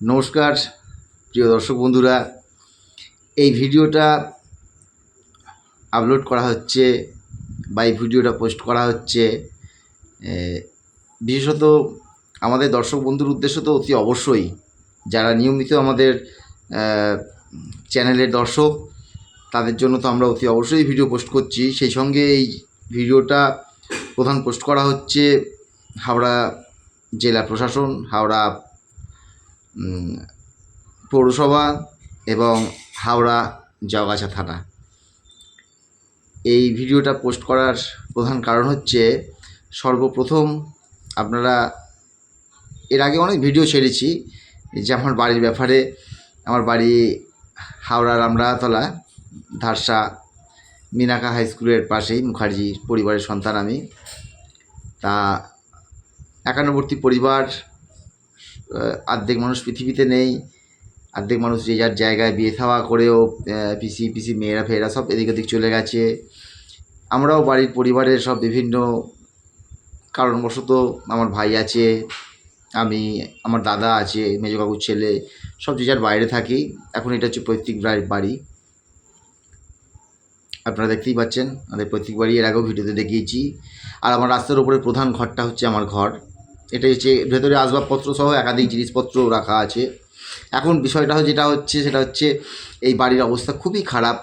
নমস্কার, প্রিয় দর্শক বন্ধুরা। এই ভিডিওটা আপলোড করা হচ্ছে বা এই ভিডিওটা পোস্ট করা হচ্ছে বিশেষত আমাদের দর্শক বন্ধুর উদ্দেশ্য তো অতি অবশ্যই। যারা নিয়মিত আমাদের চ্যানেলের দর্শক, তাদের জন্য তো আমরা অতি অবশ্যই ভিডিও পোস্ট করছি। সেই সঙ্গে এই ভিডিওটা প্রধান পোস্ট করা হচ্ছে হাওড়া জেলা প্রশাসন, হাওড়া পৌরসভা এবং হাওড়া জগাছা থানা। এই ভিডিওটা পোস্ট করার প্রধান কারণ হচ্ছে, সর্বপ্রথম আপনারা, এর আগে অনেক ভিডিও ছেড়েছি, যে আমার বাড়ির ব্যাপারে, আমার বাড়ি হাওড়া রামরাতলা ধারসা মিনাকা হাই স্কুলের পাশেই মুখার্জি পরিবারের সন্তান আমি। তা একান্নবর্তী পরিবার অর্ধেক মানুষ পৃথিবীতে নেই অর্ধেক মানুষ যে যার জায়গায় বিয়ে থাওয়া করেও পিসি পিসি, মেয়েরা ফেরা সব এদিক ওদিক চলে গেছে। আমরাও বাড়ির পরিবারের সব বিভিন্ন কারণবশত আমার ভাই আছে, আমি, আমার দাদা আছে মেজো কাকুর ছেলে, সব যে যার বাইরে থাকি। এখন এটা হচ্ছে পৈতৃক বাড়ি। আপনারা দেখতেই পাচ্ছেন, আমাদের পৈতৃক বাড়ি, এর আগেও ভিডিওতে দেখিয়েছি। আর আমার রাস্তার উপরে প্রধান ঘরটা হচ্ছে আমার ঘর। এটা হচ্ছে ভেতরে আসবাবপত্র সহ একাধিক জিনিসপত্র রাখা আছে। এখন বিষয়টা যেটা হচ্ছে, সেটা হচ্ছে এই বাড়ির অবস্থা খুবই খারাপ।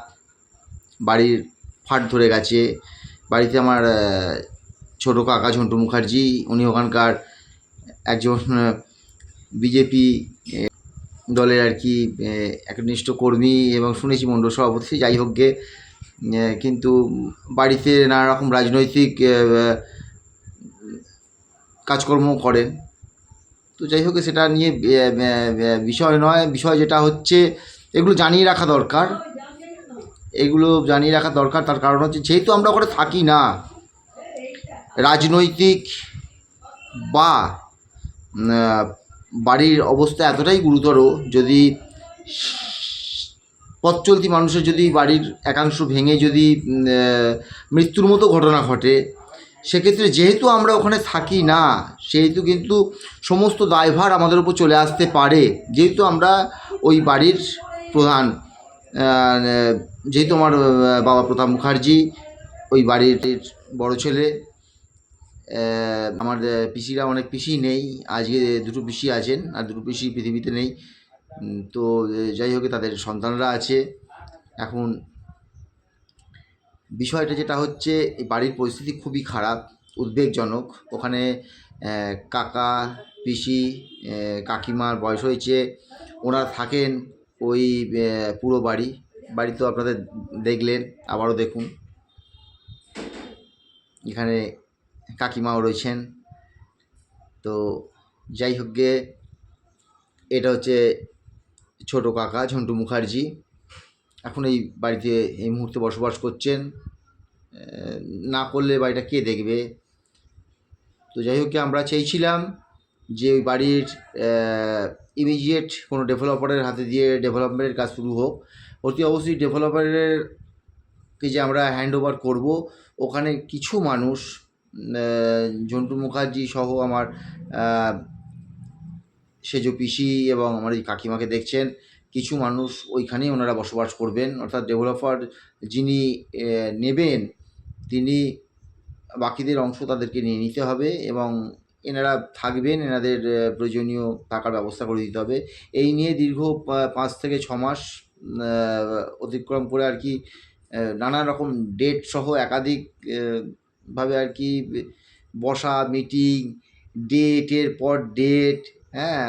বাড়ির ফাট ধরে গেছে। বাড়িতে আমার ছোটো কাকা ঝন্টু মুখার্জি, উনি ওখানকার একজন বিজেপি দলের আর কি একনিষ্ঠ কর্মী এবং শুনেছি মণ্ডল সভাপতি, যাই হোক গে কিন্তু বাড়িতে নানা রকম রাজনৈতিক কাজকর্ম করেন। তো যাই হোক, সেটা নিয়ে বিষয় নয়। বিষয় যেটা হচ্ছে, এগুলো জানিয়ে রাখা দরকার। এগুলো জানিয়ে রাখা দরকার। তার কারণ হচ্ছে, যেহেতু আমরা ওখানে থাকি না, রাজনৈতিক বা বাড়ির অবস্থা এতটাই গুরুতর, যদি পথ চলতি মানুষের যদি বাড়ির একাংশ ভেঙে যদি মৃত্যুর মতো ঘটনা ঘটে সেক্ষেত্রে যেহেতু আমরা ওখানে থাকি না, সেহেতু কিন্তু সমস্ত দায়ভার আমাদের উপর চলে আসতে পারে। যেহেতু আমরা ওই বাড়ির প্রধান যেহেতু আমার বাবা প্রতাপ মুখার্জি, ওই বাড়ির বড় ছেলে আমার পিসিরা অনেক পিসি নেই, আজকে দুটো পিসি আছেন, আর দুটো পিসি পৃথিবীতে নেই। তো যাই হোক, তাদের সন্তানরা আছে। এখন বিষয়টা যেটা হচ্ছে বাড়ির পরিস্থিতি খুবই খারাপ, উদ্বেগজনক। ওখানে কাকা, পিসি কাকিমার বয়স হয়েছে, ওনারা থাকেন ওই পুরো বাড়ি। বাড়ি তো আপনাদের দেখলেন, আবারও দেখুন। এখানে কাকিমাও রয়েছেন। তো যাই হোক গে, এটা হচ্ছে ছোটো কাকা ঝন্টু মুখার্জি। এখন এই বাড়িতে এই মুহূর্তে বসবাস করছেন না করলে বাড়িটা কে দেখবে? তো যাই হোক, আমরা চেয়েছিলাম যে ওই বাড়ির ইমিডিয়েট কোনো ডেভেলপারের হাতে দিয়ে ডেভেলপমেন্টের কাজ শুরু হোক। অতি অবশ্যই ডেভেলপারের কে যে আমরা হ্যান্ড ওভার করব, ওখানে কিছু মানুষ ঝন্টু মুখার্জি সহ আমার সেজ পিসি এবং আমার এই কাকিমাকে দেখছেন। কিছু মানুষ ওইখানেই ওনারা বসবাস করবেন। অর্থাৎ ডেভেলপার যিনি নেবেন, তিনি বাকিদের অংশ তাদেরকে নিয়ে নিতে হবে এবং এনারা থাকবেন, এনাদের প্রয়োজনীয় থাকার ব্যবস্থা করে দিতে হবে। এই নিয়ে দীর্ঘ পাঁচ থেকে ছ মাস অতিক্রম করে আর কি নানা রকম ডেট সহ একাধিক ভাবে আর কি, বসা মিটিং ডেটের পর ডেট হ্যাঁ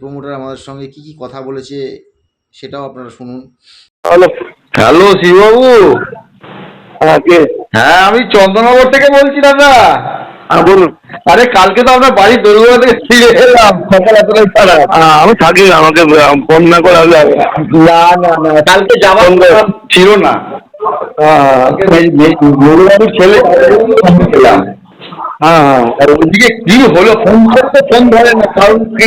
প্রমোটার আমাদের সঙ্গে কি কি কথা বলেছে সেটাও আপনারা শুনুন হ্যালো হ্যালো শিববাবু হ্যাঁ হ্যাঁ আমি চন্দননগর থেকে বলছি দাদা হ্যাঁ বলুন আরে কালকে তো আপনার বাড়ির দরুয়া থেকে ফিরে এলাম সকাল এতটাই আহ, আমি থাকি না, আমাকে ফোন না করে আমি না না না কালকে যাওয়ার ছিল না ছেলে হ্যাঁ আর ওইদিকে কি হলো? ফোন করতে ফোন ধরে না কারণ কি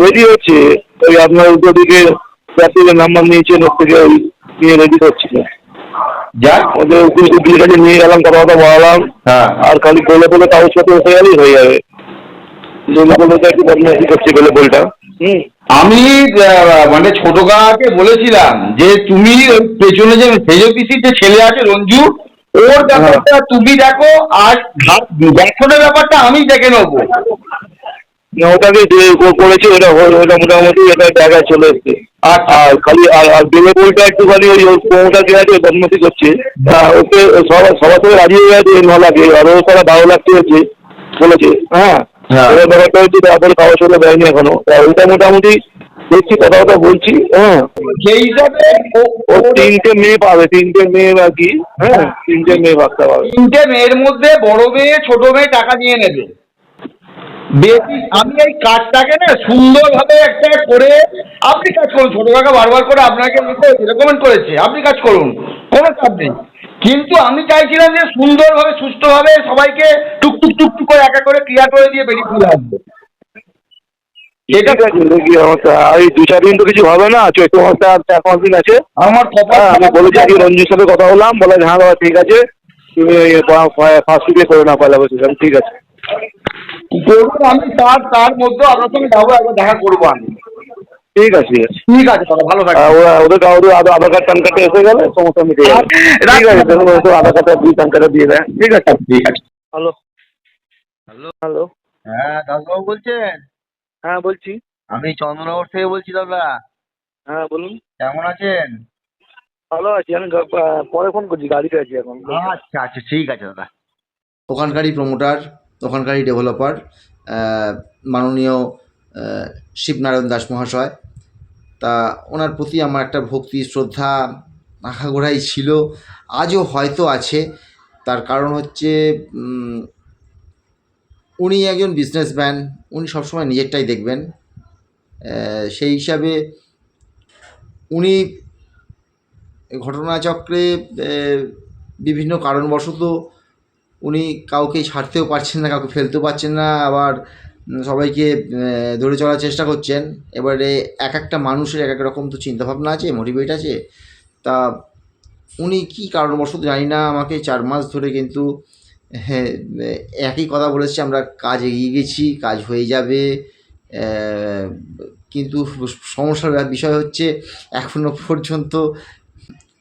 রেডি হচ্ছে ওই আপনার উল্টো দিকে যাত্রীদের নাম্বার নিয়েছেন ওর থেকে ওই নিয়ে রেডি করছিল যাক ওদের উকিল কাছে নিয়ে গেলাম কথা কথা বলালাম আর খালি বলে কাগজপত্র হয়ে গেলেই হয়ে যাবে। একটু বদমাইশি করছে আমি মানে ছোট কাকাকে বলেছিলাম যে তুমি পেছনে যে সেজো পিসির যে ছেলে আছে রঞ্জু ওর ব্যাপারটা তুমি দেখো আর ব্যর্থনের ব্যাপারটা আমি দেখে নেব। ওটাকে করেছে ওটা ওটা মোটামুটি এটা জায়গায় চলে এসছে। আচ্ছা। আর খালি আর বইটা একটুখানি ওই প্রমোটার যে আছে বদমাসি করছে। হ্যাঁ, ওকে সবার সবার সাথে রাজি হয়ে গেছে ভালো লাগে আর ও তারা বারো লাখ হয়েছে বলেছে। হ্যাঁ। হ্যাঁ। এবার ব্যাপারটা হচ্ছে তারপরে কাগজ দেয়নি এখনও। ওইটা মোটামুটি দেখছি কথা কথা বলছি। হ্যাঁ। সেই হিসাবে ও- তিনটে মেয়ে পাবে তিনটে মেয়ে আর কি? হ্যাঁ তিনটে মেয়ে ভাগতে পাবে। তিনটে মেয়ের মধ্যে বড় মেয়ে ছোট মেয়ে টাকা নিয়ে নেবে। বেশি আমি এই কাজটাকে না সুন্দরভাবে একটা করে আপনি কাজ করুন ছোট কাকা বারবার করে আপনাকে রেকমেন্ড করেছে আপনি কাজ করুন কোনো চাপ নেই। কিন্তু আমি চাইছিলাম যে সুন্দরভাবে সুষ্ঠুভাবে সবাইকে টুকটুক টুকটুক করে একা করে ক্লিয়ার করে দিয়ে বেরিয়ে চলে আসব। এটা এই দু চার দিন তো কিছু হবে না চৈত্র আর চার পাঁচ দিন আছে। আমার হ্যাঁ আমি বলেছি আজকে রঞ্জির সাথে কথা বললাম বলে হ্যাঁ বাবা ঠিক আছে। তুমি ফার্স্ট উইকে করে না পয়লা বছর ঠিক আছে। করুন আমি তার তার মধ্যে আপনার সঙ্গে যাব একবার দেখা করব আমি। ঠিক আছে ঠিক আছে। ঠিক আছে দাদা ভালো ওদের ওদের আধার কার্ড প্যান এসে গেলে সমস্যা মিটে যাবে। ঠিক আছে ওদের আধার কার্ডটা দুই প্যান কার্ডটা দিয়ে দেয়। ঠিক আছে। ঠিক আছে। হ্যালো। হ্যালো। হ্যালো। হ্যাঁ দাসবাবু বলছেন? হ্যাঁ বলছি। আমি চন্দ্রনগর থেকে বলছি দাদা। হ্যাঁ বলুন। কেমন আছেন? ভালো আছি। আমি পরে ফোন করছি গাড়িতে আছি এখন। আচ্ছা আচ্ছা ঠিক আছে দাদা। ওখানকারই প্রমোটার ওখানকারই ডেভেলপার মাননীয় শিবনারায়ণ দাস মহাশয়। তা ওনার প্রতি আমার একটা ভক্তি শ্রদ্ধা আখাগোড়াই ছিল। আজও হয়তো আছে। তার কারণ হচ্ছে উনি একজন বিজনেসম্যান উনি সবসময় নিজেরটাই দেখবেন। সেই হিসাবে উনি ঘটনাচক্রে বিভিন্ন কারণবশত উনি কাউকে ছাড়তেও পারছেন না, কাউকে ফেলতেও পারছেন না, আবার সবাইকে ধরে চলার চেষ্টা করছেন। এবারে এক একটা মানুষের এক এক রকম তো চিন্তাভাবনা আছে মোটিভেট আছে। তা উনি কী কারণবশত জানি না, আমাকে চার মাস ধরে কিন্তু হ্যাঁ একই কথা বলেছে, আমরা কাজ এগিয়ে গেছি, কাজ হয়ে যাবে। কিন্তু সমস্যার বিষয় হচ্ছে, এখনও পর্যন্ত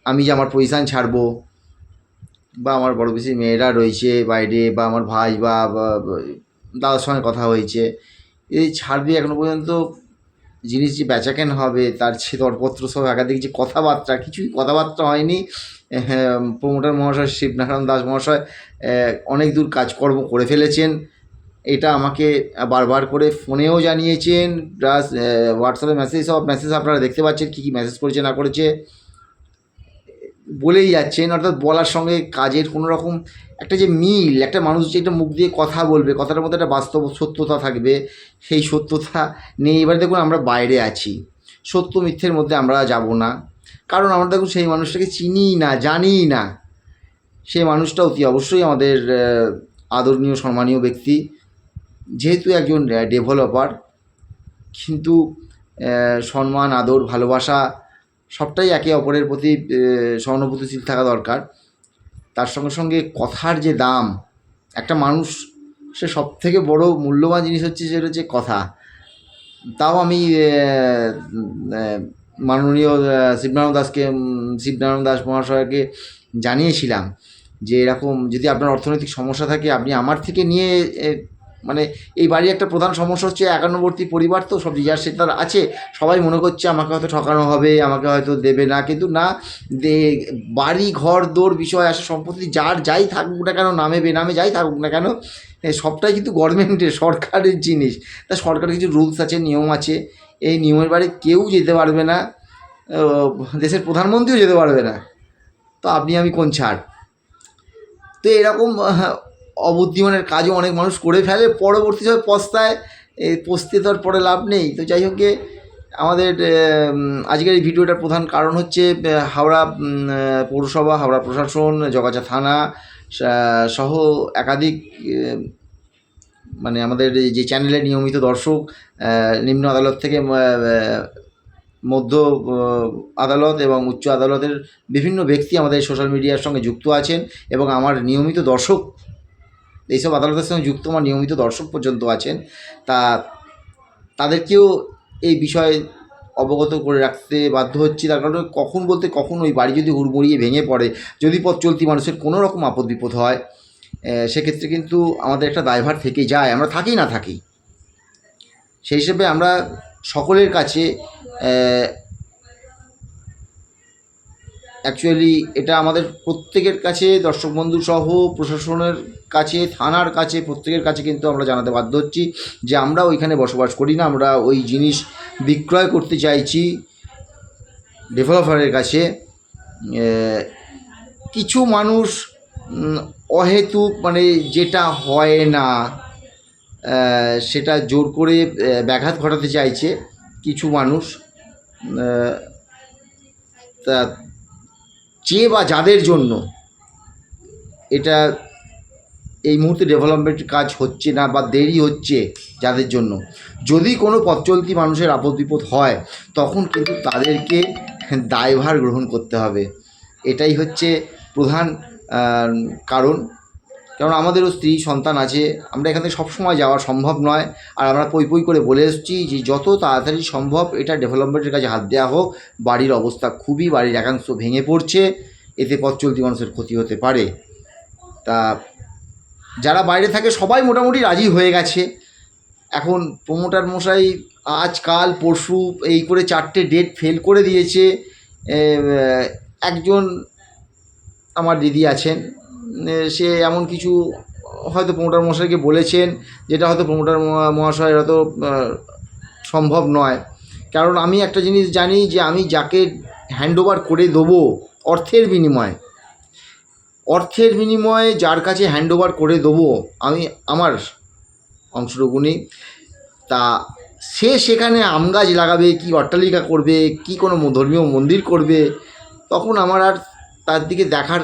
আমি যে আমার পজিশান ছাড়বো, বা আমার বড় বেশি মেয়েরা রয়েছে বাইরে, বা আমার ভাই, বা দাদার সঙ্গে কথা হয়েছে, এই ছাড়বে এখনও পর্যন্ত জিনিস যে বেচাকেন হবে, তার যে দরপত্র সব একাধিক যে কথাবার্তা, কিছুই কথাবার্তা হয়নি। হ্যাঁ প্রমোটার মহাশয়, শিবনারায়ণ দাস মহাশয় অনেক দূর কাজকর্ম করে ফেলেছেন। এটা আমাকে বারবার করে ফোনেও জানিয়েছেন, প্লাস হোয়াটসঅ্যাপে মেসেজ সব মেসেজ আপনারা দেখতে পাচ্ছেন, কী কী মেসেজ করেছে, না করেছে। বলেই যাচ্ছেন, অর্থাৎ বলার সঙ্গে কাজের কোনো রকম একটা যে মিল, একটা মানুষ যে একটা মুখ দিয়ে কথা বলবে, কথাটার মধ্যে একটা বাস্তব সত্যতা থাকবে, সেই সত্যতা নেই এবার দেখুন আমরা বাইরে আছি। সত্য মিথ্যের মধ্যে আমরা যাব না। কারণ আমরা দেখুন সেই মানুষটাকে চিনিই না, জানিই না। সেই মানুষটা অতি অবশ্যই আমাদের আদরণীয়, সম্মানীয় ব্যক্তি। যেহেতু একজন ডেভেলপার কিন্তু সম্মান, আদর, ভালোবাসা সবটাই একে অপরের প্রতি সহানুভূতিশীল থাকা দরকার। তার সঙ্গে সঙ্গে কথার যে দাম, একটা মানুষ সে সব থেকে বড় মূল্যবান জিনিস হচ্ছে যেটা হচ্ছে কথা। তাও আমি মাননীয় শিবনারায়ণ দাসকে শিবনারায়ণ দাস মহাশয়কে জানিয়েছিলাম যে এরকম যদি আপনার অর্থনৈতিক সমস্যা থাকে, আপনি আমার থেকে নিয়ে মানে এই বাড়ির একটা প্রধান সমস্যা হচ্ছে একান্নবর্তী পরিবার তো, সব যার সেটার আছে, সবাই মনে করছে আমাকে হয়তো ঠকানো হবে, আমাকে হয়তো দেবে না, কিন্তু না, দে, বাড়ি, ঘর দৌড় বিষয় আসে সম্পত্তি যার যাই থাকুক না কেন, নামে, বেনামে যাই থাকুক না কেন সবটাই কিন্তু গভর্নমেন্টের সরকারের জিনিস। তা সরকারের কিছু রুলস আছে, নিয়ম আছে এই নিয়মের বাইরে কেউ যেতে পারবে না দেশের প্রধানমন্ত্রীও যেতে পারবে না। তো আপনি, আমি কোন ছাড়? তো এরকম অবুদ্ধিমানের কাজও অনেক মানুষ করে ফেলে, পরবর্তী সময় পস্তায় পস্তে তো আর পরে লাভ নেই। তো যাই হোক আমাদের আজকের এই ভিডিওটার প্রধান কারণ হচ্ছে হাওড়া পৌরসভা, হাওড়া প্রশাসন জগাচা থানা সহ একাধিক মানে আমাদের যে চ্যানেলের নিয়মিত দর্শক নিম্ন আদালত থেকে মধ্য আদালত এবং উচ্চ আদালতের বিভিন্ন ব্যক্তি আমাদের সোশ্যাল মিডিয়ার সঙ্গে যুক্ত আছেন এবং আমার নিয়মিত দর্শক, এইসব আদালতের সঙ্গে যুক্ত আমার নিয়মিত দর্শক পর্যন্ত আছেন। তা তাদেরকেও এই বিষয়ে অবগত করে রাখতে বাধ্য হচ্ছি। তার কারণে কখন বলতে কখন ওই বাড়ি যদি হুড়মুড়িয়ে ভেঙে পড়ে, যদি পথ চলতি মানুষের কোনো রকম আপদ বিপদ হয় সেক্ষেত্রে কিন্তু আমাদের একটা দায়ভার থেকে যায়। আমরা থাকি না থাকি। সেই হিসেবে আমরা সকলের কাছে অ্যাকচুয়ালি এটা আমাদের প্রত্যেকের কাছে, দর্শক বন্ধু সহ, প্রশাসনের কাছে, থানার কাছে, প্রত্যেকের কাছে কিন্তু আমরা জানাতে বাধ্য হচ্ছি যে আমরা ওইখানে বসবাস করি না। আমরা ওই জিনিস বিক্রয় করতে চাইছি ডেভেলপারের কাছে। কিছু মানুষ অহেতুক মানে যেটা হয় না সেটা জোর করে ব্যাঘাত ঘটাতে চাইছে কিছু মানুষ তা যে বা যাদের জন্য এটা এই মুহূর্তে ডেভেলপমেন্ট কাজ হচ্ছে না বা দেরি হচ্ছে যাদের জন্য। যদি কোনো পথ চলতি মানুষের আপদ বিপদ হয়, তখন কিন্তু তাদেরকে দায়ভার গ্রহণ করতে হবে। এটাই হচ্ছে প্রধান কারণ কারণ আমাদেরও স্ত্রী, সন্তান আছে, আমরা এখান থেকে সবসময় যাওয়া সম্ভব নয়। আর আমরা পই পই করে বলে এসেছি যে যত তাড়াতাড়ি সম্ভব এটা ডেভেলপমেন্টের কাছে হাত দেওয়া হোক। বাড়ির অবস্থা খুবই, বাড়ির একাংশ ভেঙে পড়ছে। এতে পথ চলতি মানুষের ক্ষতি হতে পারে। তা যারা বাইরে থাকে সবাই মোটামুটি রাজি হয়ে গেছে। এখন প্রমোটার মশাই আজকাল, পরশু এই করে চারটে ডেট ফেল করে দিয়েছে। একজন আমার দিদি আছেন সে এমন কিছু হয়তো প্রমোটার মশাইকে বলেছেন, যেটা হয়তো প্রমোটার মহা- মহাশয়ের হয়তো সম্ভব নয়। কারণ আমি একটা জিনিস জানি যে আমি যাকে হ্যান্ডওভার করে দেবো অর্থের বিনিময়ে অর্থের বিনিময়ে যার কাছে হ্যান্ডওভার করে দেবো, আমি আমার অংশটুকুনি তা সে সেখানে আম গাছ লাগাবে, কি অট্টালিকা করবে, কি কোনো ধর্মীয় মন্দির করবে, তখন আমার আর তার দিকে দেখার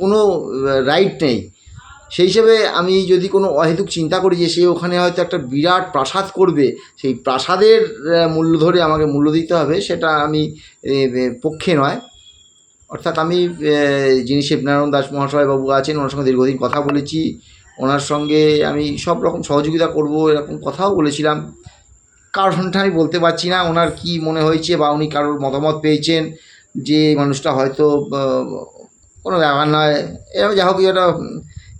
কোনো রাইট নেই। সেই হিসেবে আমি যদি কোনো অহেতুক চিন্তা করি যে সে ওখানে হয়তো একটা বিরাট প্রাসাদ করবে, সেই প্রাসাদের মূল্য ধরে আমাকে মূল্য দিতে হবে, সেটা আমি পক্ষে নয়। অর্থাৎ আমি যিনি শিবনারায়ণ দাস মহাশয় বাবু আছেন, ওনার সঙ্গে দীর্ঘদিন কথা বলেছি। ওনার সঙ্গে আমি সব রকম সহযোগিতা করব, এরকম কথাও বলেছিলাম। কারণটা আমি বলতে পারছি না, ওনার কি মনে হয়েছে বা উনি কারোর মতামত পেয়েছেন। যে মানুষটা হয়তো কোনো ব্যাপার নয়। এরকম যা হোক এটা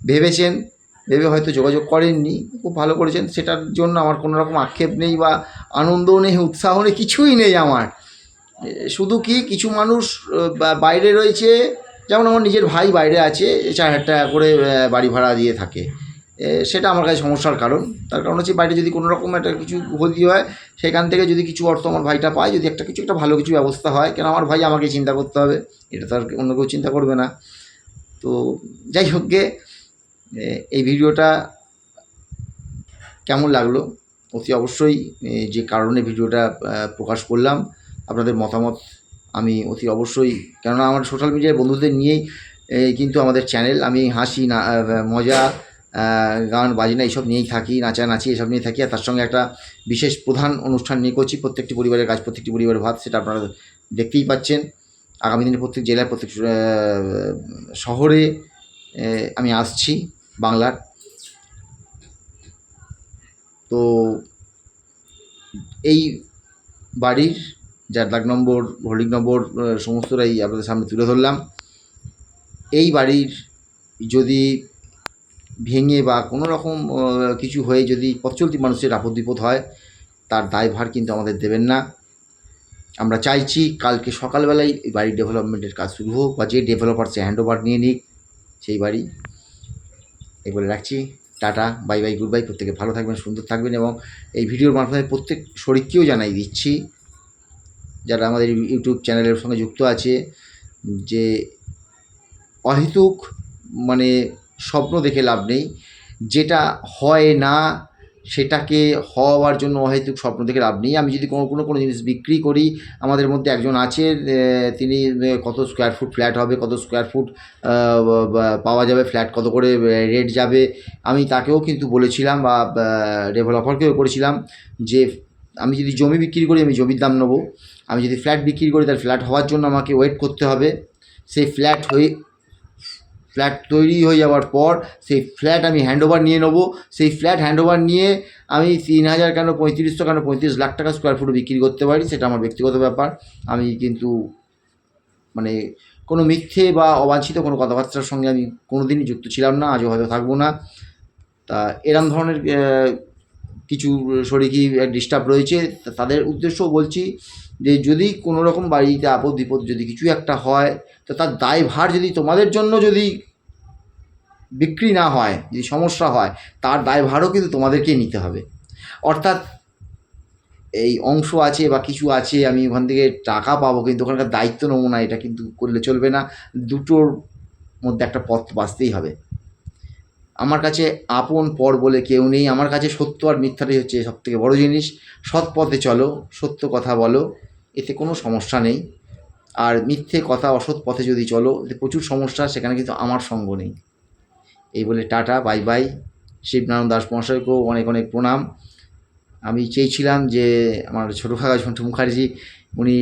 ভেবেছেন। ভেবে হয়তো যোগাযোগ করেননি। খুব ভালো করেছেন। সেটার জন্য আমার কোনো রকম আক্ষেপ নেই বা আনন্দও নেই, উৎসাহ নেই, কিছুই নেই আমার। শুধু কি কিছু মানুষ বাইরে রয়েছে, যেমন আমার নিজের ভাই বাইরে আছে, চার হাজার টাকা করে বাড়ি ভাড়া দিয়ে থাকে। সেটা আমার কাছে সমস্যার কারণ। তার কারণ হচ্ছে বাইরে যদি কোনো রকম একটা কিছু ক্ষতি হয়, সেখান থেকে যদি কিছু অর্থ আমার ভাইটা পায়, যদি একটা কিছু একটা ভালো কিছু ব্যবস্থা হয়, কেন আমার ভাই আমাকে চিন্তা করতে হবে? এটা তো আর অন্য কেউ চিন্তা করবে না। তো যাই হোক গে এই ভিডিওটা কেমন লাগল? অতি অবশ্যই যে কারণে ভিডিওটা প্রকাশ করলাম, আপনাদের মতামত আমি অতি অবশ্যই, কেননা আমার সোশ্যাল মিডিয়ার বন্ধুদের নিয়েই কিন্তু আমাদের চ্যানেল আমি হাসি, না মজা গান, বাজনা এইসব নিয়েই থাকি নাচানাচি এসব নিয়ে থাকি। আর তার সঙ্গে একটা বিশেষ প্রধান অনুষ্ঠান নিয়ে করছি, প্রত্যেকটি পরিবারের কাজ, প্রত্যেকটি পরিবারের ভাত, সেটা আপনারা দেখতেই পাচ্ছেন। আগামী দিনে প্রত্যেক জেলায়, প্রত্যেক শহরে আমি আসছি বাংলার। তো এই বাড়ির যার দাগ নম্বর হোল্ডিং নম্বর সমস্তটাই আপনাদের সামনে তুলে ধরলাম। এই বাড়ির যদি ভেঙে বা কোনো রকম কিছু হয়ে যদি পথ মানুষের আপদ বিপদ হয়, তার দায়ভার কিন্তু আমাদের দেবেন না। আমরা চাইছি কালকে সকালবেলায় এই বাড়ির ডেভেলপমেন্টের কাজ শুরু হোক বা যে ডেভেলপার সে হ্যান্ড ওভার নিয়ে নিক, সেই বাড়ি। এই বলে রাখছি। Tata, bye bye, goodbye. প্রত্যেকে ভালো থাকবেন, সুন্দর থাকবেন এবং এই ভিডিওর মাধ্যমে প্রত্যেক শরীরকেও জানাই দিচ্ছি। যারা আমাদের ইউটিউব চ্যানেলের সঙ্গে যুক্ত আছে, যে অহেতুক মানে স্বপ্ন দেখে লাভ নেই। যেটা হয় না, সেটাকে হওয়ার জন্য অহেতুক স্বপ্ন দেখে লাভ নেই। আমি যদি কোনো কোনো কোনো জিনিস বিক্রি করি, আমাদের মধ্যে একজন আছে তিনি কত স্কোয়ার ফুট ফ্ল্যাট হবে, কত স্কোয়ার ফুট পাওয়া যাবে ফ্ল্যাট কত করে রেট যাবে। আমি তাকেও কিন্তু বলেছিলাম বা ডেভেলপারকেও করেছিলাম যে, আমি যদি জমি বিক্রি করি, আমি জমির দাম নেব। আমি যদি ফ্ল্যাট বিক্রি করি তার ফ্ল্যাট হওয়ার জন্য আমাকে ওয়েট করতে হবে। সেই ফ্ল্যাট হয়ে ফ্ল্যাট তৈরি হয়ে যাওয়ার পর সেই ফ্ল্যাট আমি হ্যান্ডওভার নিয়ে নেব। সেই ফ্ল্যাট হ্যান্ডওভার নিয়ে আমি তিন হাজার কেন পঁয়ত্রিশশো কেন পঁয়ত্রিশ লাখ টাকা স্কোয়ার ফুট বিক্রি করতে পারি, সেটা আমার ব্যক্তিগত ব্যাপার। আমি কিন্তু মানে কোনো মিথ্যে বা অবাঞ্ছিত কোনো কথাবার্তার সঙ্গে আমি কোনো দিনই যুক্ত ছিলাম না, আজও হয়তো থাকব না। তা এরম ধরনের কিছু শরিকি ডিস্টার্ব রয়েছে। তাদের উদ্দেশ্যও বলছি যে যদি কোনো রকম বাড়িতে আপদ বিপদ যদি কিছু একটা হয়, তো তার দায়ভার যদি তোমাদের জন্য যদি বিক্রি না হয়, যদি সমস্যা হয়, তার দায়ভারও কিন্তু তোমাদেরকেই নিতে হবে। অর্থাৎ এই অংশ আছে বা কিছু আছে, আমি ওখান থেকে টাকা পাবো, কিন্তু ওখানকার দায়িত্ব নেব না এটা কিন্তু করলে চলবে না। দুটোর মধ্যে একটা পথ বাঁচতেই হবে। আমার কাছে আপন পর বলে কেউ নেই। আমার কাছে সত্য আর মিথ্যাটাই হচ্ছে সব থেকে বড়ো জিনিস। সৎ পথে চলো, সত্য কথা বলো, এতে কোনো সমস্যা নেই। আর মিথ্যে কথা, অসৎ পথে যদি চলো প্রচুর সমস্যা, সেখানে কিন্তু আমার সঙ্গ নেই। এই বলে tata, bye bye. Shibnarayan Das মহাশয়কেও অনেক অনেক প্রণাম। আমি চেয়েছিলাম যে আমার ছোটো কাকা ঝন্টু মুখার্জি, উনি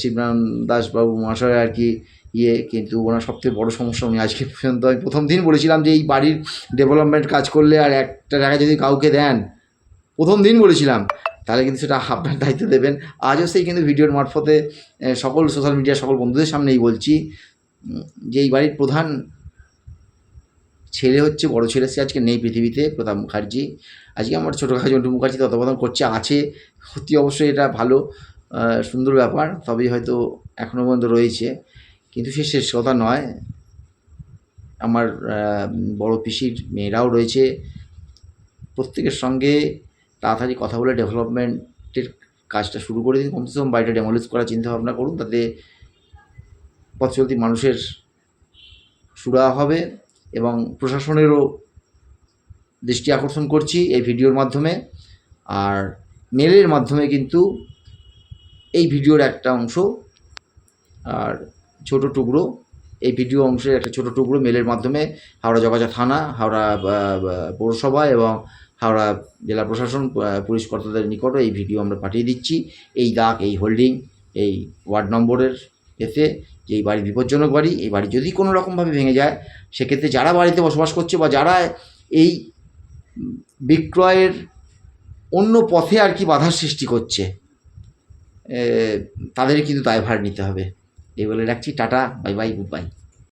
শিবনারায়ণ দাসবাবু মহাশয় আর কি ইয়ে কিন্তু ওনার সবথেকে বড় সমস্যা উনি আজকে পর্যন্ত। আমি প্রথম দিন বলেছিলাম যে এই বাড়ির ডেভেলপমেন্ট কাজ করলে আর একটা টাকা যদি কাউকে দেন, প্রথম দিন বলেছিলাম। তাহলে কিন্তু সেটা আপনার দায়িত্ব দেবেন। আজও সেই কিন্তু ভিডিওর মারফতে সকল সোশ্যাল মিডিয়ার সকল বন্ধুদের সামনেই বলছি যে এই বাড়ির প্রধান ছেলে হচ্ছে, বড় ছেলে সে আজকে নেই পৃথিবীতে, প্রতাপ মুখার্জি। আজকে আমার ছোটো কাজ জন্টু মুখার্জি তত্ত্বাবধান করছে, আছে। সত্যি অবশ্যই এটা ভালো সুন্দর ব্যাপার, তবেই হয়তো এখনও পর্যন্ত রয়েছে। কিন্তু সে শেষ কথা নয়। আমার বড় পিসির মেয়েরাও রয়েছে। প্রত্যেকের সঙ্গে তাড়াতাড়ি কথা বলে ডেভেলপমেন্টের কাজটা শুরু করে দিন। কমসে কম বাড়িটা ডেমোলিশ করার চিন্তা ভাবনা করুন, তাতে পথ চলতি মানুষের সুরা হবে। এবং প্রশাসনেরও দৃষ্টি আকর্ষণ করছি এই ভিডিওর মাধ্যমে। আর মেলের মাধ্যমে কিন্তু এই ভিডিওর একটা অংশ আর ছোট টুকরো, এই ভিডিও অংশের একটা ছোট টুকরো মেলের মাধ্যমে হাওড়া জগাজা থানা, হাওড়া পৌরসভা এবং হাওড়া জেলা প্রশাসন পুলিশ কর্তাদের নিকটও এই ভিডিও আমরা পাঠিয়ে দিচ্ছি। এই দাগ এই হোল্ডিং, এই ওয়ার্ড নম্বরের এতে যে এই বাড়ি বিপজ্জনক বাড়ি, এই বাড়ি যদি কোনো রকমভাবে ভেঙে যায়, সেক্ষেত্রে যারা বাড়িতে বসবাস করছে বা যারা এই বিক্রয়ের অন্য পথে আর কি বাধার সৃষ্টি করছে তাদের কিন্তু দায়ভার নিতে হবে। এই বলে রাখছি, tata, bye bye, good bye.